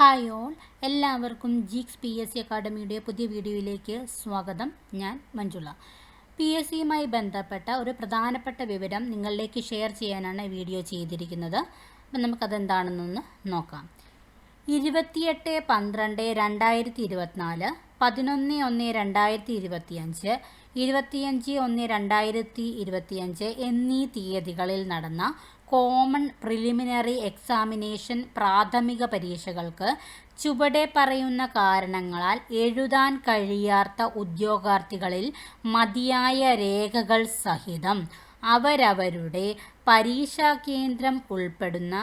Hi all. എല്ലാവർക്കും Geeks P S C അക്കാഡമിയുടെ പുതിയ വീഡിയോയിലേക്ക് സ്വാഗതം. ഞാൻ മഞ്ജുള. പി എസ് സിയുമായി ബന്ധപ്പെട്ട ഒരു പ്രധാനപ്പെട്ട വിവരം നിങ്ങളിലേക്ക് ഷെയർ ചെയ്യാനാണ് വീഡിയോ ചെയ്തിരിക്കുന്നത്. അപ്പം നമുക്കതെന്താണെന്നൊന്ന് നോക്കാം. ഇരുപത്തിയെട്ട് പന്ത്രണ്ട് രണ്ടായിരത്തി ഇരുപത്തിനാല് പതിനൊന്ന് ഒന്ന് രണ്ടായിരത്തി ഇരുപത്തിയഞ്ച് ഇരുപത്തിയഞ്ച് ഒന്ന് രണ്ടായിരത്തി ഇരുപത്തിയഞ്ച് എന്നീ തീയതികളിൽ നടന്ന കോമൺ പ്രിലിമിനറി എക്സാമിനേഷൻ പ്രാഥമിക പരീക്ഷകൾക്ക് ചുവടെ പറയുന്ന കാരണങ്ങളാൽ എഴുതാൻ കഴിയാത്ത ഉദ്യോഗാർത്ഥികളിൽ മതിയായ രേഖകൾ സഹിതം അവരവരുടെ പരീക്ഷാ കേന്ദ്രം ഉൾപ്പെടുന്ന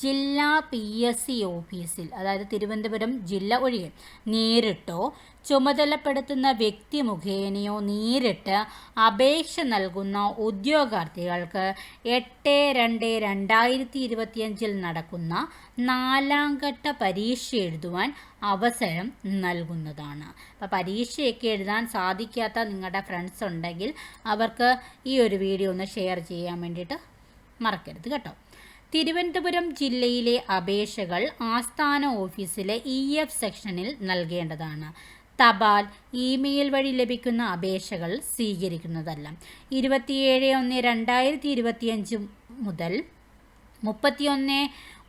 ജില്ലാ പി എസ് സി ഓഫീസിൽ അതായത് തിരുവനന്തപുരം ജില്ല ഒഴികെ നേരിട്ടോ ചുമതലപ്പെടുത്തുന്ന വ്യക്തി മുഖേനയോ നേരിട്ട് അപേക്ഷ നൽകുന്ന ഉദ്യോഗാർത്ഥികൾക്ക് എട്ട് രണ്ട് രണ്ടായിരത്തി ഇരുപത്തിയഞ്ചിൽ നടക്കുന്ന നാലാം ഘട്ട പരീക്ഷ എഴുതുവാൻ അവസരം നൽകുന്നതാണ്. അപ്പോൾ പരീക്ഷയൊക്കെ എഴുതാൻ സാധിക്കാത്ത നിങ്ങളുടെ ഫ്രണ്ട്സ് ഉണ്ടെങ്കിൽ അവർക്ക് ഈ ഒരു വീഡിയോ ഒന്ന് ഷെയർ ചെയ്യാൻ വേണ്ടിയിട്ട് മറക്കരുത് കേട്ടോ. തിരുവനന്തപുരം ജില്ലയിലെ അപേക്ഷകൾ ആസ്ഥാന ഓഫീസിലെ ഇ എഫ് സെക്ഷനിൽ നൽകേണ്ടതാണ്. തപാൽ ഇമെയിൽ വഴി ലഭിക്കുന്ന അപേക്ഷകൾ സ്വീകരിക്കുന്നതല്ല. ഇരുപത്തിയേഴ് ഒന്ന് രണ്ടായിരത്തി ഇരുപത്തിയഞ്ച് മുതൽ മുപ്പത്തിയൊന്ന്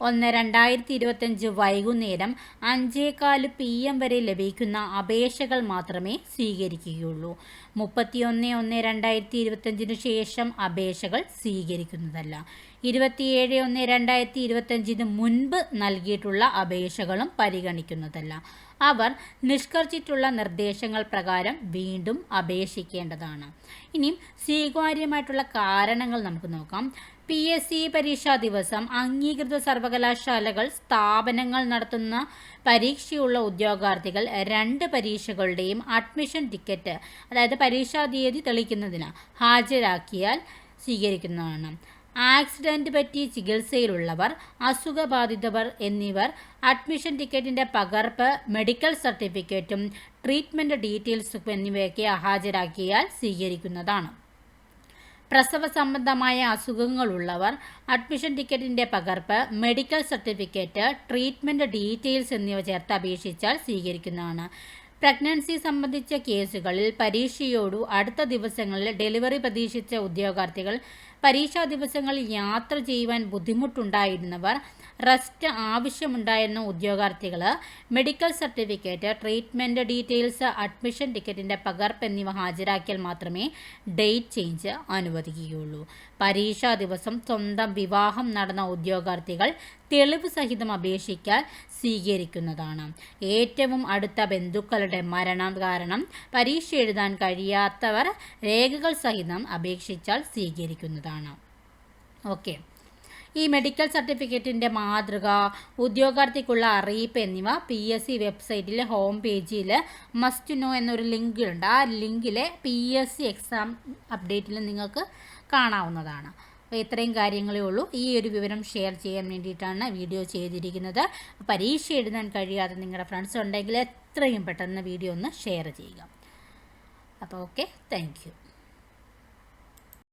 ഒന്ന് രണ്ടായിരത്തി ഇരുപത്തഞ്ച് വൈകുന്നേരം അഞ്ചേകാൽ പി എം വരെ ലഭിക്കുന്ന അപേക്ഷകൾ മാത്രമേ സ്വീകരിക്കുകയുള്ളൂ. മുപ്പത്തിയൊന്ന് ഒന്ന് രണ്ടായിരത്തി ഇരുപത്തഞ്ചിന് ശേഷം അപേക്ഷകൾ സ്വീകരിക്കുന്നതല്ല. ഇരുപത്തിയേഴ് ഒന്ന് രണ്ടായിരത്തി ഇരുപത്തഞ്ചിന് മുൻപ് നൽകിയിട്ടുള്ള അപേക്ഷകളും പരിഗണിക്കുന്നതല്ല. അവർ നിഷ്കർഷിച്ചിട്ടുള്ള നിർദ്ദേശങ്ങൾ പ്രകാരം വീണ്ടും അപേക്ഷിക്കേണ്ടതാണ്. ഇനിയും സ്വീകാര്യമായിട്ടുള്ള കാരണങ്ങൾ നമുക്ക് നോക്കാം. പി എസ് സി പരീക്ഷാ ദിവസം അംഗീകൃത സർവകലാശാലകൾ സ്ഥാപനങ്ങൾ നടത്തുന്ന പരീക്ഷയുള്ള ഉദ്യോഗാർത്ഥികൾ രണ്ട് പരീക്ഷകളുടെയും അഡ്മിഷൻ ടിക്കറ്റ് അതായത് പരീക്ഷാ തീയതി തെളിയിക്കുന്നതിന് ഹാജരാക്കിയാൽ സ്വീകരിക്കുന്നതാണ്. ആക്സിഡന്റ് പറ്റി ചികിത്സയിലുള്ളവർ അസുഖബാധിതവർ എന്നിവർ അഡ്മിഷൻ ടിക്കറ്റിന്റെ പകർപ്പ് മെഡിക്കൽ സർട്ടിഫിക്കറ്റും ട്രീറ്റ്മെന്റ് ഡീറ്റെയിൽസും എന്നിവയൊക്കെ ഹാജരാക്കിയാൽ സ്വീകരിക്കുന്നതാണ്. പ്രസവ സംബന്ധമായ അസുഖങ്ങളുള്ളവർ അഡ്മിഷൻ ടിക്കറ്റിന്റെ പകർപ്പ് മെഡിക്കൽ സർട്ടിഫിക്കറ്റ് ട്രീറ്റ്മെന്റ് ഡീറ്റെയിൽസ് എന്നിവ ചേർത്ത് അപേക്ഷിച്ചാൽ സ്വീകരിക്കുന്നതാണ്. പ്രഗ്നൻസി സംബന്ധിച്ച കേസുകളിൽ പരീക്ഷയോടു അടുത്ത ദിവസങ്ങളിൽ ഡെലിവറി പ്രതീക്ഷിച്ച ഉദ്യോഗാർത്ഥികൾ പരീക്ഷാ ദിവസങ്ങളിൽ യാത്ര ചെയ്യുവാൻ ബുദ്ധിമുട്ടുണ്ടായിരുന്നവർ റെസ്റ്റ് ആവശ്യമുണ്ടായിരുന്ന ഉദ്യോഗാർത്ഥികൾ medical certificate treatment details admission ടിക്കറ്റിന്റെ പകർപ്പ് എന്നിവ ഹാജരാക്കിയാൽ മാത്രമേ ഡേറ്റ് ചേഞ്ച് അനുവദിക്കുകയുള്ളൂ. പരീക്ഷാ ദിവസം സ്വന്തം വിവാഹം നടന്ന ഉദ്യോഗാർത്ഥികൾ തെളിവ് സഹിതം അപേക്ഷിക്കാൻ സ്വീകരിക്കുന്നതാണ്. ഏറ്റവും അടുത്ത ബന്ധുക്കളുടെ മരണം കാരണം പരീക്ഷ എഴുതാൻ കഴിയാത്തവർ രേഖകൾ സഹിതം അപേക്ഷിച്ചാൽ സ്വീകരിക്കുന്നതാണ്. ഓക്കെ ഈ മെഡിക്കൽ സർട്ടിഫിക്കറ്റിന്റെ മാതൃക ഉദ്യോഗാർത്ഥിക്കുള്ള അറിയിപ്പ് എന്നിവ പി എസ് സി വെബ്സൈറ്റിലെ ഹോം പേജിൽ മസ്റ്റ് നോ എന്നൊരു ലിങ്കുണ്ട് ആ ലിങ്കിലെ പി എസ് സി എക്സാം അപ്ഡേറ്റിൽ നിങ്ങൾക്ക് കാണാവുന്നതാണ്. അപ്പോൾ ഇത്രയും കാര്യങ്ങളേ ഉള്ളൂ. ഈ ഒരു വിവരം ഷെയർ ചെയ്യാൻ വേണ്ടിയിട്ടാണ് വീഡിയോ ചെയ്തിരിക്കുന്നത്. പരീക്ഷ എഴുതാൻ കഴിയാതെ നിങ്ങളുടെ ഫ്രണ്ട്സ് ഉണ്ടെങ്കിൽ എത്രയും പെട്ടെന്ന് വീഡിയോ ഒന്ന് ഷെയർ ചെയ്യുക. അപ്പോൾ ഓക്കെ താങ്ക്